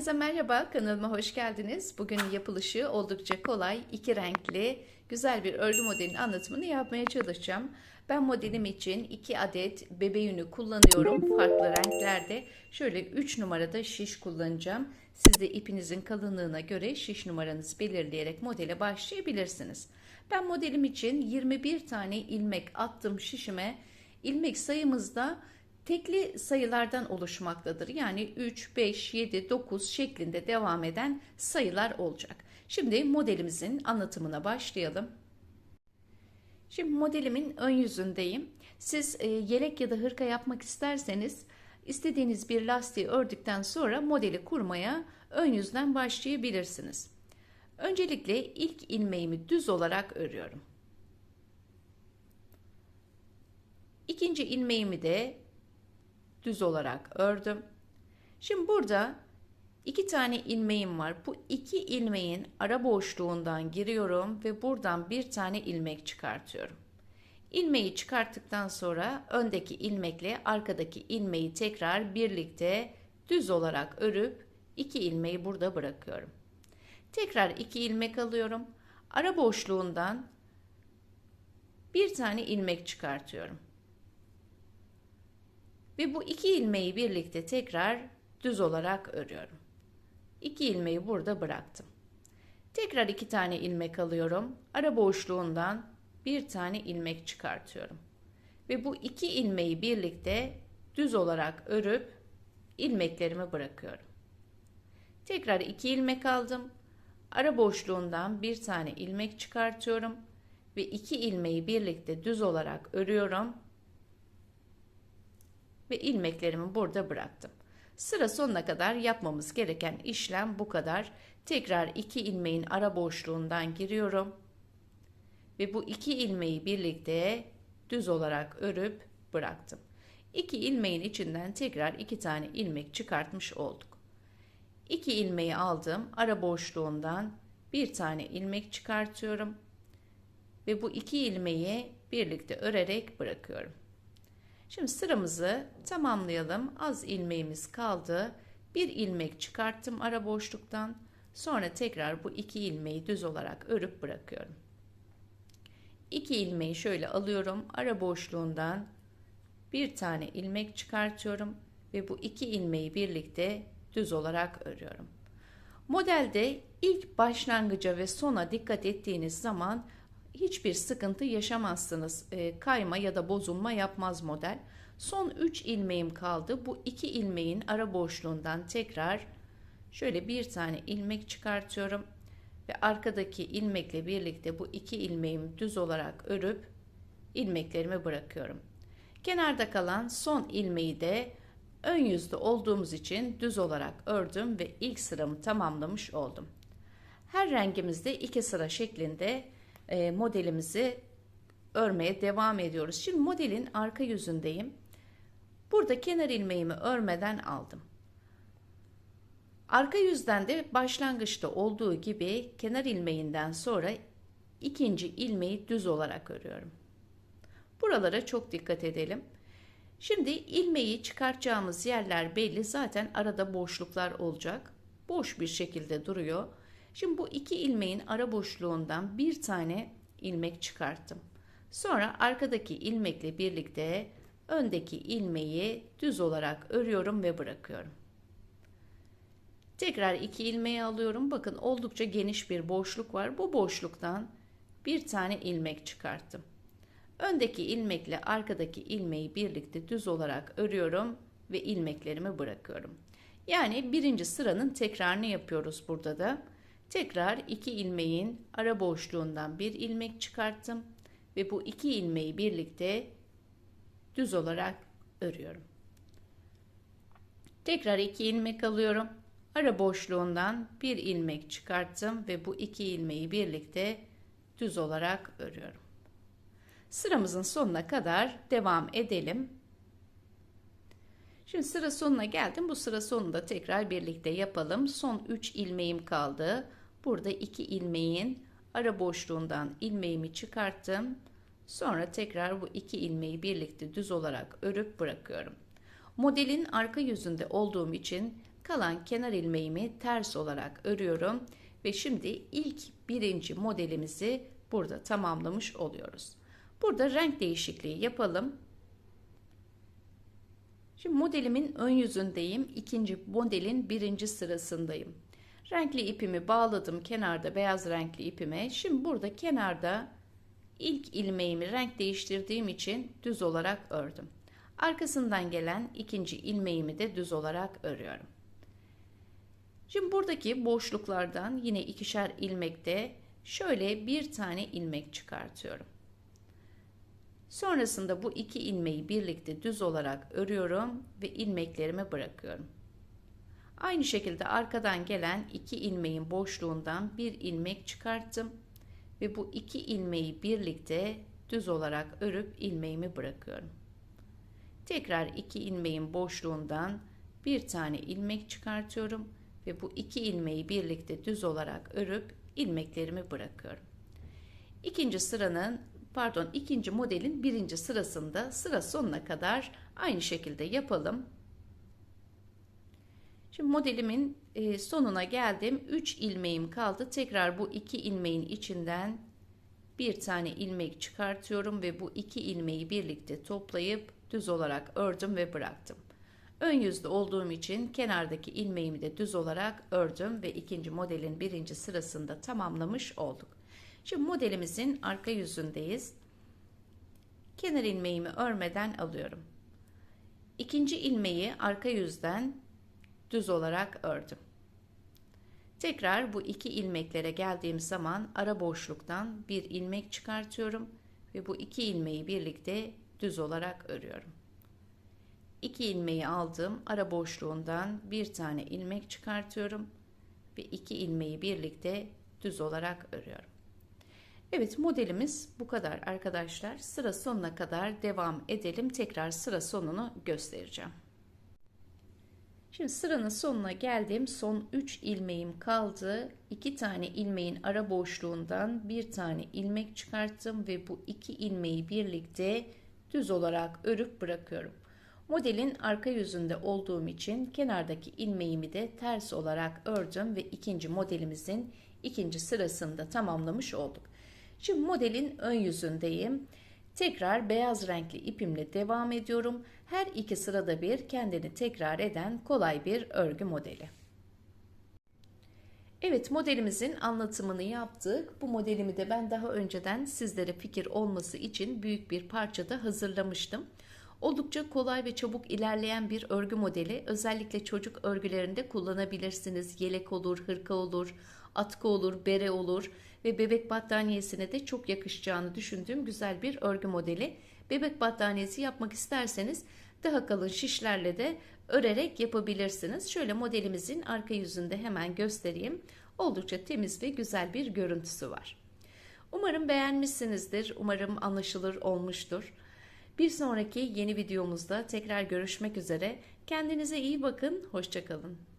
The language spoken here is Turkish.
Herkese merhaba, kanalıma hoş geldiniz. Bugün yapılışı oldukça kolay, iki renkli, güzel bir örgü modelinin anlatımını yapmaya çalışacağım. Ben modelim için iki adet bebe yünü kullanıyorum, farklı renklerde. Şöyle 3 numarada şiş kullanacağım. Siz de ipinizin kalınlığına göre şiş numaranızı belirleyerek modele başlayabilirsiniz. Ben modelim için 21 tane ilmek attım şişime. İlmek sayımızda tekli sayılardan oluşmaktadır. Yani 3, 5, 7, 9 şeklinde devam eden sayılar olacak. Şimdi modelimizin anlatımına başlayalım. Şimdi modelimin ön yüzündeyim. Siz e, yelek ya da hırka yapmak isterseniz istediğiniz bir lastiği ördükten sonra modeli kurmaya ön yüzden başlayabilirsiniz. Öncelikle ilk ilmeğimi düz olarak örüyorum. İkinci ilmeğimi de düz olarak ördüm. Şimdi burada iki tane ilmeğim var. Bu iki ilmeğin ara boşluğundan giriyorum ve buradan bir tane ilmek çıkartıyorum. İlmeği çıkarttıktan sonra öndeki ilmekle arkadaki ilmeği tekrar birlikte düz olarak örüp iki ilmeği burada bırakıyorum. Tekrar iki ilmek alıyorum. Ara boşluğundan bir tane ilmek çıkartıyorum. Ve bu iki ilmeği birlikte tekrar düz olarak örüyorum. İki ilmeği burada bıraktım. Tekrar iki tane ilmek alıyorum. Ara boşluğundan bir tane ilmek çıkartıyorum. Ve bu iki ilmeği birlikte düz olarak örüp ilmeklerimi bırakıyorum. Tekrar iki ilmek aldım. Ara boşluğundan bir tane ilmek çıkartıyorum ve iki ilmeği birlikte düz olarak örüyorum ve ilmeklerimi burada bıraktım. Sıra sonuna kadar yapmamız gereken işlem bu kadar. Tekrar iki ilmeğin ara boşluğundan giriyorum. Ve bu iki ilmeği birlikte düz olarak örüp bıraktım. İki ilmeğin içinden tekrar iki tane ilmek çıkartmış olduk. İki ilmeği aldım. Ara boşluğundan bir tane ilmek çıkartıyorum. Ve bu iki ilmeği birlikte örerek bırakıyorum. Şimdi sıramızı tamamlayalım. Az ilmeğimiz kaldı. Bir ilmek çıkarttım ara boşluktan. Sonra tekrar bu iki ilmeği düz olarak örüp bırakıyorum. İki ilmeği şöyle alıyorum. Ara boşluğundan bir tane ilmek çıkartıyorum ve bu iki ilmeği birlikte düz olarak örüyorum. Modelde ilk başlangıca ve sona dikkat ettiğiniz zaman hiçbir sıkıntı yaşamazsınız. E, kayma ya da bozulma yapmaz model. Son 3 ilmeğim kaldı. Bu 2 ilmeğin ara boşluğundan tekrar şöyle bir tane ilmek çıkartıyorum ve arkadaki ilmekle birlikte bu iki ilmeğimi düz olarak örüp ilmeklerimi bırakıyorum. Kenarda kalan son ilmeği de ön yüzde olduğumuz için düz olarak ördüm ve ilk sıramı tamamlamış oldum. Her rengimizde iki sıra şeklinde e, modelimizi örmeye devam ediyoruz. Şimdi modelin arka yüzündeyim. Burada kenar ilmeğimi örmeden aldım. Arka yüzden de başlangıçta olduğu gibi kenar ilmeğinden sonra ikinci ilmeği düz olarak örüyorum. Buralara çok dikkat edelim. Şimdi ilmeği çıkartacağımız yerler belli. Zaten arada boşluklar olacak. Boş bir şekilde duruyor. Şimdi bu iki ilmeğin ara boşluğundan bir tane ilmek çıkarttım. Sonra arkadaki ilmekle birlikte öndeki ilmeği düz olarak örüyorum ve bırakıyorum. Tekrar iki ilmeği alıyorum. Bakın oldukça geniş bir boşluk var. Bu boşluktan bir tane ilmek çıkarttım. Öndeki ilmekle arkadaki ilmeği birlikte düz olarak örüyorum ve ilmeklerimi bırakıyorum. Yani birinci sıranın tekrarını yapıyoruz burada da. Tekrar iki ilmeğin ara boşluğundan bir ilmek çıkarttım ve bu iki ilmeği birlikte düz olarak örüyorum. Tekrar iki ilmek alıyorum. Ara boşluğundan bir ilmek çıkarttım ve bu iki ilmeği birlikte düz olarak örüyorum. Sıramızın sonuna kadar devam edelim. Şimdi sıra sonuna geldim. Bu sıra sonunda tekrar birlikte yapalım. Son 3 ilmeğim kaldı. Burada 2 ilmeğin ara boşluğundan ilmeğimi çıkarttım. Sonra tekrar bu iki ilmeği birlikte düz olarak örüp bırakıyorum. Modelin arka yüzünde olduğum için kalan kenar ilmeğimi ters olarak örüyorum ve şimdi ilk birinci modelimizi burada tamamlamış oluyoruz. Burada renk değişikliği yapalım. Şimdi modelimin ön yüzündeyim. İkinci modelin birinci sırasındayım. Renkli ipimi bağladım kenarda beyaz renkli ipime. Şimdi burada kenarda ilk ilmeğimi renk değiştirdiğim için düz olarak ördüm. Arkasından gelen ikinci ilmeğimi de düz olarak örüyorum. Şimdi buradaki boşluklardan yine ikişer ilmekte şöyle bir tane ilmek çıkartıyorum. Sonrasında bu iki ilmeği birlikte düz olarak örüyorum ve ilmeklerimi bırakıyorum. Aynı şekilde arkadan gelen iki ilmeğin boşluğundan bir ilmek çıkarttım ve bu iki ilmeği birlikte düz olarak örüp ilmeğimi bırakıyorum. Tekrar iki ilmeğin boşluğundan bir tane ilmek çıkartıyorum ve bu iki ilmeği birlikte düz olarak örüp ilmeklerimi bırakıyorum. İkinci sıranın pardon ikinci modelin birinci sırasında sıra sonuna kadar aynı şekilde yapalım. Şimdi modelimin e, sonuna geldim. 3 ilmeğim kaldı. Tekrar bu iki ilmeğin içinden bir tane ilmek çıkartıyorum ve bu iki ilmeği birlikte toplayıp düz olarak ördüm ve bıraktım. Ön yüzde olduğum için kenardaki ilmeğimi de düz olarak ördüm ve ikinci modelin birinci sırasında tamamlamış olduk. Şimdi modelimizin arka yüzündeyiz. Kenar ilmeğimi örmeden alıyorum. İkinci ilmeği arka yüzden düz olarak ördüm. Tekrar bu iki ilmeklere geldiğim zaman ara boşluktan bir ilmek çıkartıyorum ve bu iki ilmeği birlikte düz olarak örüyorum. İki ilmeği aldım. Ara boşluğundan bir tane ilmek çıkartıyorum ve iki ilmeği birlikte düz olarak örüyorum. Evet modelimiz bu kadar arkadaşlar. Sıra sonuna kadar devam edelim. Tekrar sıra sonunu göstereceğim. Şimdi sıranın sonuna geldim. Son 3 ilmeğim kaldı. 2 tane ilmeğin ara boşluğundan bir tane ilmek çıkarttım ve bu iki ilmeği birlikte düz olarak örüp bırakıyorum. Modelin arka yüzünde olduğum için kenardaki ilmeğimi de ters olarak ördüm ve ikinci modelimizin ikinci sırasında tamamlamış olduk. Şimdi modelin ön yüzündeyim. Tekrar beyaz renkli ipimle devam ediyorum. Her iki sırada bir kendini tekrar eden kolay bir örgü modeli. Evet modelimizin anlatımını yaptık. Bu modelimi de ben daha önceden sizlere fikir olması için büyük bir parçada hazırlamıştım. Oldukça kolay ve çabuk ilerleyen bir örgü modeli. Özellikle çocuk örgülerinde kullanabilirsiniz. Yelek olur, hırka olur, atkı olur, bere olur ve bebek battaniyesine de çok yakışacağını düşündüğüm güzel bir örgü modeli. Bebek battaniyesi yapmak isterseniz daha kalın şişlerle de örerek yapabilirsiniz. Şöyle modelimizin arka yüzünde hemen göstereyim. Oldukça temiz ve güzel bir görüntüsü var. Umarım beğenmişsinizdir. Umarım anlaşılır olmuştur. Bir sonraki yeni videomuzda tekrar görüşmek üzere. Kendinize iyi bakın. Hoşçakalın.